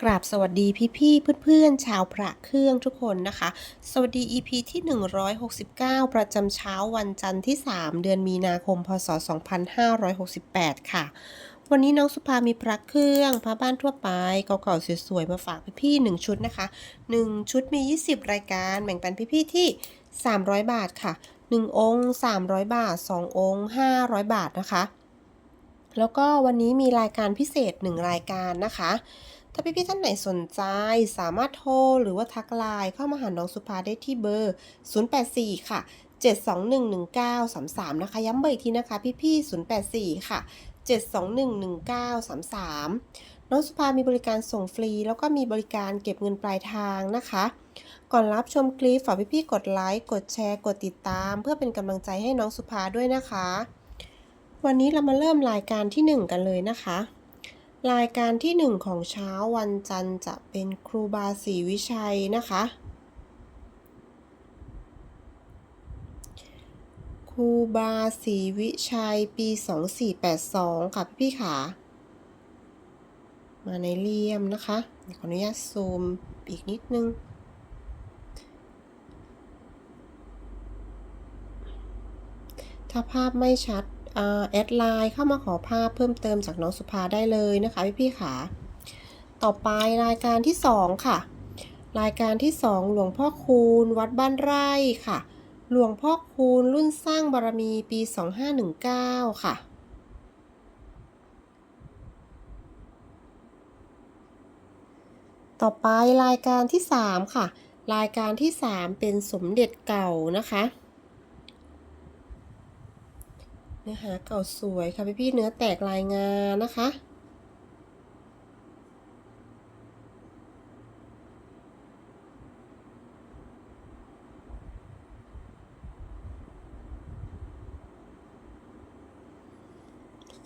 กราบสวัสดีพี่ๆเพื่อนๆชาวพระเครื่องทุกคนนะคะ สวัสดี EP ที่ 169 ประจำเช้าวันจันทร์ที่ 3 เดือนมีนาคม พศ 2568 ค่ะ วันนี้น้องสุภามีพระเครื่องพระบ้านทั่วไปเก่าๆสวยๆ มาฝากพี่ๆ1ชุดนะคะ 1 ชุดมี 20 รายการแบ่งปันพี่ๆที่ 300 บาทค่ะ 1 องค์ 300 บาท 2 องค์ 500 บาทนะคะ แล้วก็วันนี้มีรายการพิเศษ 1 รายการนะคะาพี่ๆท่านไหนสนใจ สามารถโทรหรือว่าทักไลน์เข้ามาหาน้องสุภาได้ที่เบอร์ 084 ค่ะ 7211933 นะคะ ย้ำเบอร์อีกทีนะคะ พี่ๆ084 ค่ะ 7211933 น้องสุภามีบริการส่งฟรี แล้วก็มีบริการเก็บเงินปลายทางนะคะ ก่อนรับชมคลิปฝากพี่ๆกดไลค์ กดแชร์ กดติดตาม เพื่อเป็นกำลังใจให้น้องสุภาด้วยนะคะ วันนี้เรามาเริ่มรายการที่ 1 กันเลยนะคะ รายการที่ 1 ของเช้าวันจันทร์จะเป็นครูบาศรีวิชัยนะคะ ครูบาศรีวิชัยปี 2482 ค่ะพี่ๆค่ะมาในเลี่ยมนะคะขออนุญาตซูมอีกนิดนึงถ้าภาพไม่ชัด แอดไลน์เข้ามาขอภาพเพิ่มเติมจากน้องสุภาได้เลยนะคะพี่พี่ๆค่ะต่อไปรายการที่ 2 ค่ะ รายการที่ 2 หลวงพ่อคูณ วัดบ้านไร่ค่ะ หลวงพ่อคูณรุ่นสร้างบารมีปี 2519 ค่ะต่อไปรายการที่ 3 ค่ะ รายการที่ 3 เป็นสมเด็จเก่านะคะ เนื้อหาเก่าสวยค่ะพี่พี่เนื้อแตกลายงานนะคะ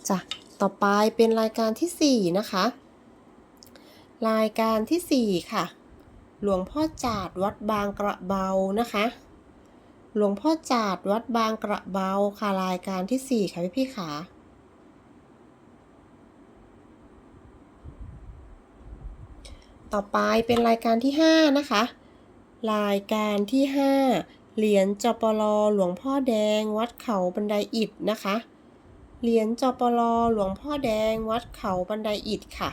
จ้ะ ต่อไปเป็นรายการที่ 4 นะคะ รายการที่ 4 ค่ะ หลวงพ่อจาดวัดบางกระเบานะคะ หลวงพ่อจาดวัดบางกระเบาค่ะรายการที่ 4 ค่ะพี่พี่ขาต่อไปเป็นรายการที่ 5 นะคะ รายการที่ 5 เหรียญจปลหลวงพ่อแดง วัดเขาบันไดอิฐนะคะ เหรียญจปลหลวงพ่อแดง วัดเขาบันไดอิฐค่ะ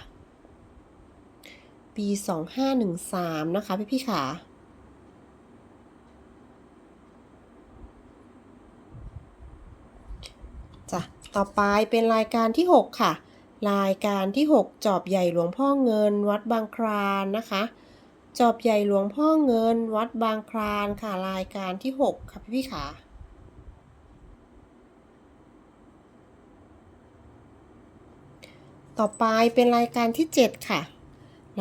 ปี 2513 นะคะพี่พี่ขาจ้ะ ต่อไปเป็นรายการที่ 6 ค่ะ รายการที่ 6 จอบใหญ่หลวงพ่อเงิน วัดบางครานนะคะ จอบใหญ่หลวงพ่อเงิน วัดบางครานค่ะ รายการที่ 6 ค่ะพี่พี่ขาต่อไปเป็นรายการที่ 7 ค่ะ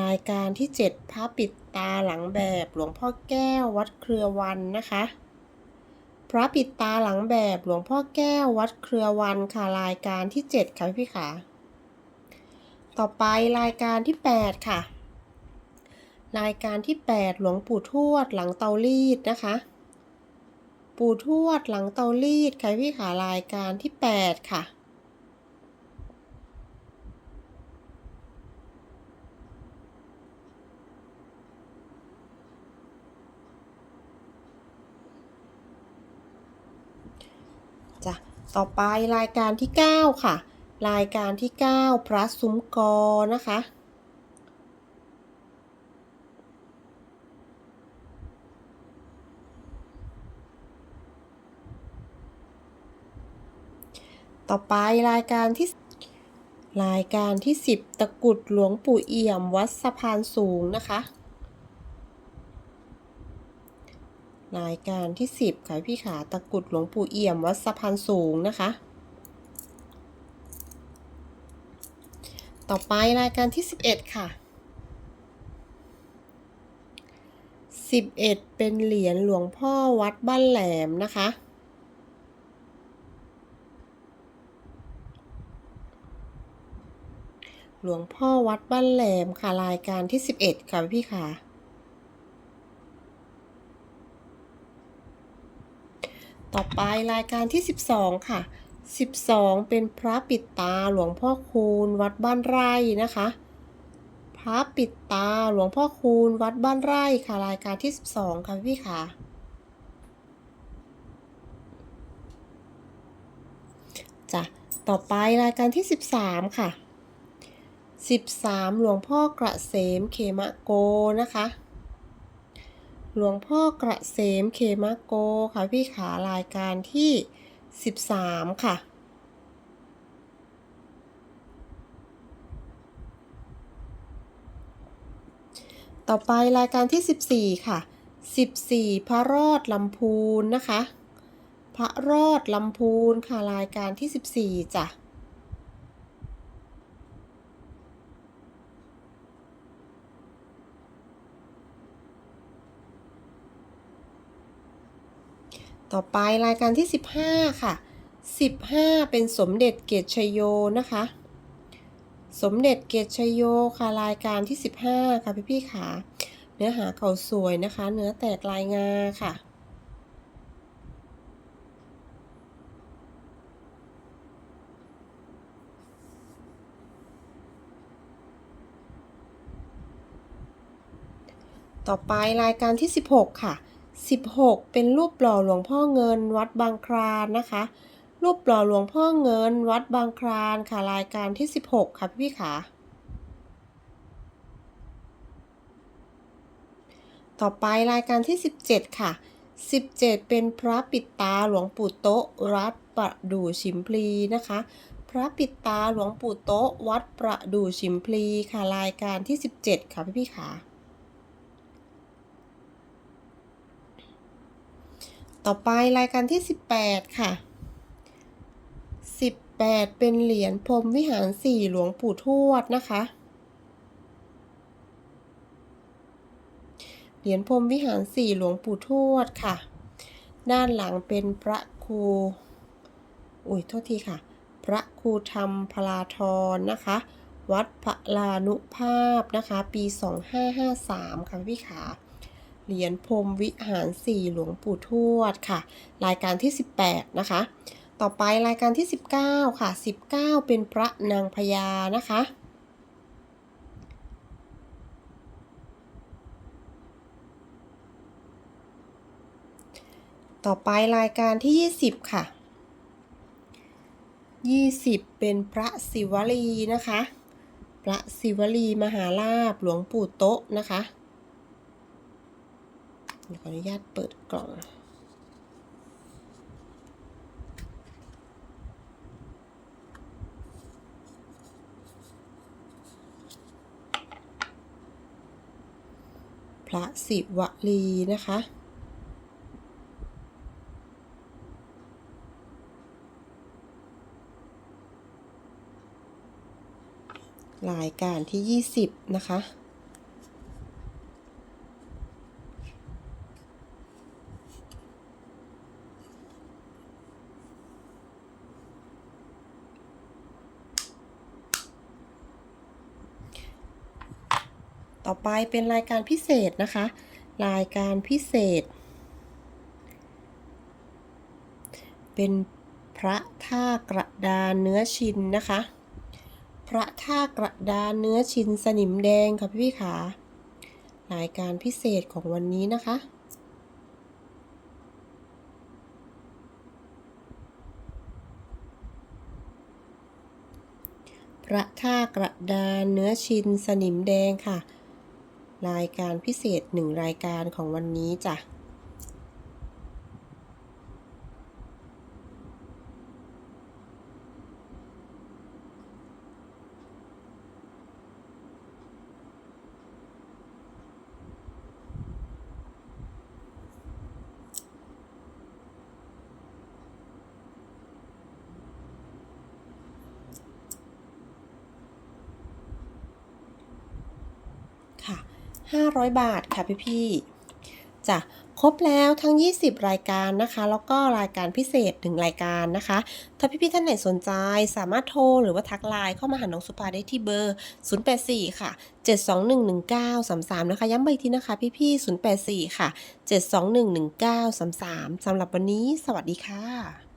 รายการที่ 7พระปิดตาหลังแบบหลวงพ่อแก้ววัดเครือวันนะคะ พระปิดตาหลังแบบหลวงพ่อแก้ววัดเครือวันค่ะรายการที่ 7 ค่ะพี่ขาต่อไปรายการที่ 8 ค่ะ รายการที่ 8 หลวงปู่ทวดหลังเตารีดนะคะ ปู่ทวดหลังเตารีดค่ะพี่ขารายการที่ 8 ค่ะ จ้ะ ต่อไปรายการที่ 9 ค่ะ รายการที่ 9 พระซุ้มกอนะคะ ต่อไปรายการที่รายการที่ 10 ตะกุดหลวงปู่เอี่ยมวัดสะพานสูงนะคะ รายการที่ 10ค่ะพี่ขาตะกุดหลวงปู่เอี่ยมวัดสะพานสูงนะคะ ต่อไปรายการที่ 11 ค่ะ 11 เป็นเหรียญหลวงพ่อวัดบ้านแหลมนะคะหลวงพ่อวัดบ้านแหลมค่ะรายการที่ 11 ค่ะพี่ค่ะ ต่อ ไปรายการที่ 12 ค่ะ 12 เป็นพระปิดตาหลวงพ่อคูณวัดบ้านไร่นะคะ พระปิดตาหลวงพ่อคูณวัดบ้านไร่ค่ะ รายการที่ 12 ค่ะพี่ค่ะ จ้ะ ต่อไปรายการที่ 13 ค่ะ 13 หลวงพ่อกระเสมเขมะโกนะคะ หลวงพ่อกระเสมเขมะโกค่ะพี่ขารายการที่ 13 ค่ะ ต่อไปรายการที่ 14 ค่ะ 14 พระรอดลำพูนนะคะ พระรอดลำพูนค่ะรายการที่ 14จ้ะ ต่อไปรายการที่ 15 ค่ะ 15 เป็นสมเด็จเกียรติชัยโยนะคะ สมเด็จเกียรติชัยโยค่ะรายการที่ 15 ค่ะพี่พี่ๆค่ะเนื้อหาเขาสวยนะคะ เนื้อแตกลายงาค่ะต่อไปรายการที่ 16 ค่ะ 16 เป็นรูปหล่อหลวงพ่อเงินวัดบางคลานนะคะ รูปหล่อหลวงพ่อเงินวัดบางคลานค่ะรายการที่ 16 ค่ะพี่ๆค่ะต่อไปรายการที่ 17 ค่ะ 17 เป็นพระปิดตาหลวงปู่โต๊ะวัดประดู่ชิมพลีนะคะ พระปิดตาหลวงปู่โต๊ะวัดประดู่ชิมพลีค่ะรายการที่ 17 ค่ะพี่ๆค่ะ ต่อไปรายการที่ 18 ค่ะ 18 เป็นเหรียญพรมวิหารสี่หลวงปู่ทวดนะคะ เหรียญพรมวิหารสี่หลวงปู่ทวดค่ะ ด้านหลังเป็นพระครู อุ้ยโทษทีค่ะ พระครูธรรมพลาทรนะคะ วัดพระลานุภาพนะคะ ปี 2553 ค่ะพี่ขา เหรียญพรมวิหารสี่หลวงปู่ทวดค่ะ รายการที่ 18 นะคะ ต่อไปรายการที่ 19 ค่ะ 19 เป็นพระนางพญานะคะต่อไปรายการที่ 20 ค่ะ 20 เป็นพระศิวลีนะคะ พระศิวลีมหาลาภหลวงปู่โต๊ะนะคะ ขออนุญาตเปิดกล่องพระศิวลีนะคะรายการที่ 20 นะคะ ต่อไปเป็นรายการพิเศษนะคะ รายการพิเศษ เป็นพระท่ากระดานเนื้อชินนะคะ พระท่ากระดานเนื้อชินสนิมแดงค่ะพี่พี่ขารายการพิเศษของวันนี้นะคะพระท่ากระดานเนื้อชินสนิมแดงค่ะ รายการพิเศษหนึ่งรายการของวันนี้จ้ะค่ะ 500 บาทค่ะพี่พี่ๆจ้ะครบแล้วทั้ง 20 รายการนะคะ แล้วก็รายการพิเศษ1รายการนะคะ ถ้าพี่พี่ๆท่านไหนสนใจสามารถโทรหรือว่าทักไลน์เข้ามาหาน้องสุภาได้ที่เบอร์ 084 ค่ะ 7211933 นะคะ ย้ำไปทีนะคะ พี่พี่ๆ084 ค่ะ 7211933 สำหรับวันนี้ สวัสดีค่ะ